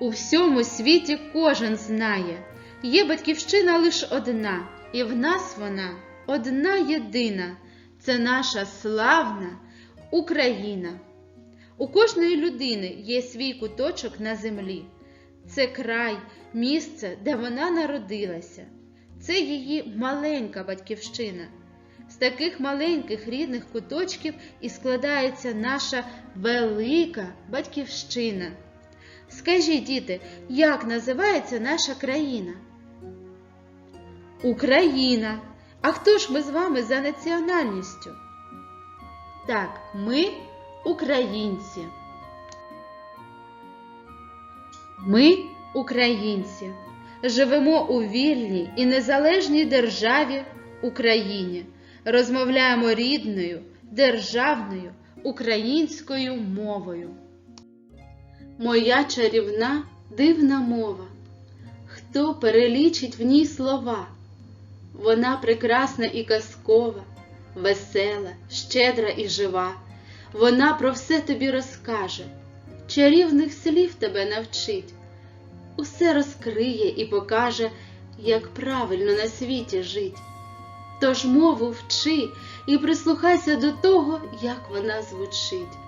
У всьому світі кожен знає, є батьківщина лиш одна, і в нас вона одна єдина. Це наша славна Україна. У кожної людини є свій куточок на землі. Це край, місце, де вона народилася. Це її маленька батьківщина. З таких маленьких рідних куточків і складається наша велика батьківщина. Скажіть, діти, як називається наша країна? Україна. А хто ж ми з вами за національністю? Так, ми українці. Ми українці. Живемо у вільній і незалежній державі Україні. Розмовляємо рідною, державною українською мовою. Моя чарівна дивна мова. Хто перелічить в ній слова? Вона прекрасна і казкова, весела, щедра і жива. Вона про все тобі розкаже, чарівних слів тебе навчить, усе розкриє і покаже, як правильно на світі жить. Тож мову вчи і прислухайся до того, як вона звучить,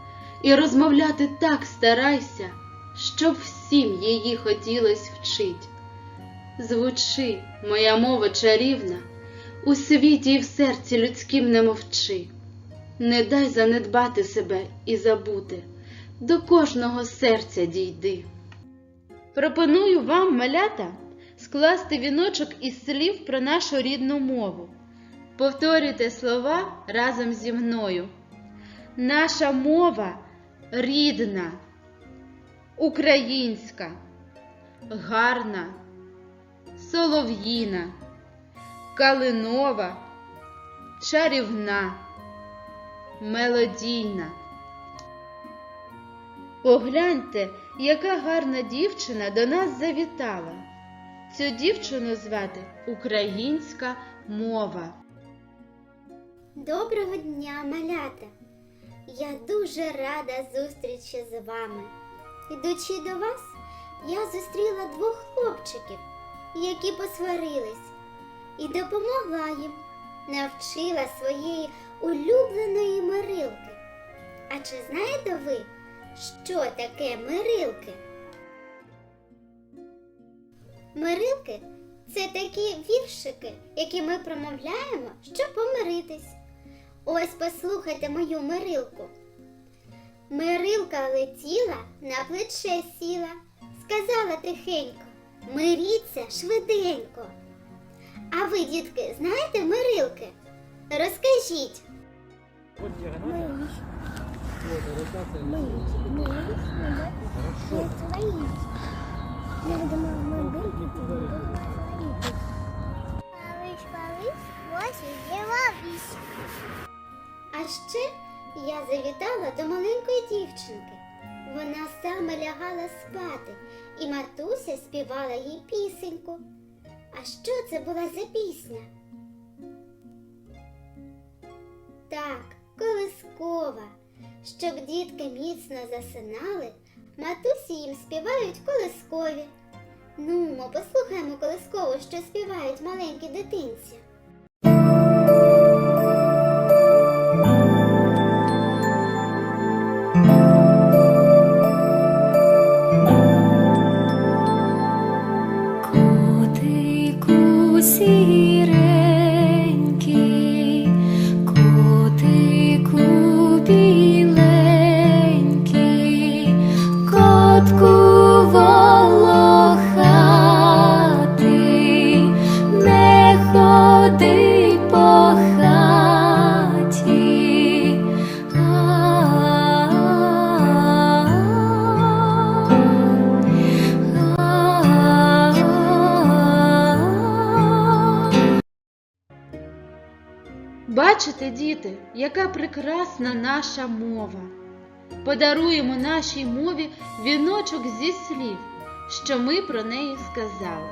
і розмовляти так старайся, щоб всім її хотілось вчить. Звучи, моя мова чарівна, у світі і в серці людським не мовчи. Не дай занедбати себе і забути, до кожного серця дійди. Пропоную вам, малята, скласти віночок із слів про нашу рідну мову. Повторюйте слова разом зі мною. Наша мова рідна, українська, гарна, солов'їна, калинова, чарівна, мелодійна. Погляньте, яка гарна дівчина до нас завітала. Цю дівчину звати Українська мова. Доброго дня, малята! Я дуже рада зустрічі з вами. Ідучи до вас, я зустріла двох хлопчиків, які посварились, і допомогла їм, навчила своєї улюбленої мирилки. А чи знаєте ви, що таке мирилки? Мирилки це такі віршики, які ми промовляємо, щоб помиритись. Ось послухайте мою мирилку. Мирилка летіла, на плече сіла, сказала тихенько, миріться швиденько. А ви, дітки, знаєте мирилки? Розкажіть. А дівчинки. Вона саме лягала спати, і матуся співала їй пісеньку. А що це була за пісня? Так, колискова. Щоб дітки міцно засинали, матусі їм співають колискові. Ну, ми послухаємо колискову, що співають маленькі дитинці. Бачите, діти, яка прекрасна наша мова. Подаруємо нашій мові віночок зі слів, що ми про неї сказали.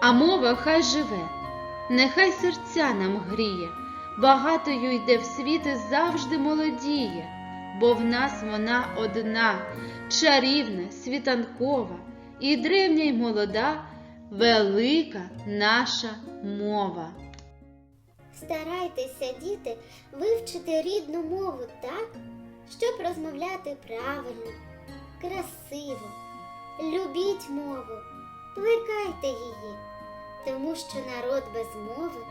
А мова хай живе, нехай серця нам гріє, багатою йде в світ і завжди молодіє. бо в нас вона одна, чарівна, світанкова, і древня й молода, велика наша мова. Старайтеся, діти, вивчити рідну мову так, щоб розмовляти правильно, красиво. Любіть мову, плекайте її, тому що народ без мови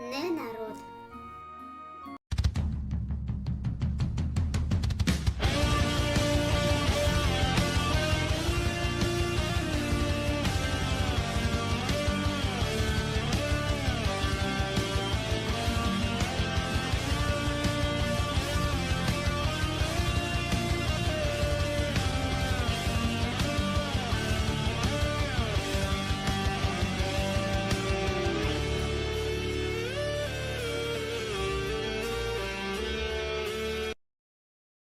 не народ.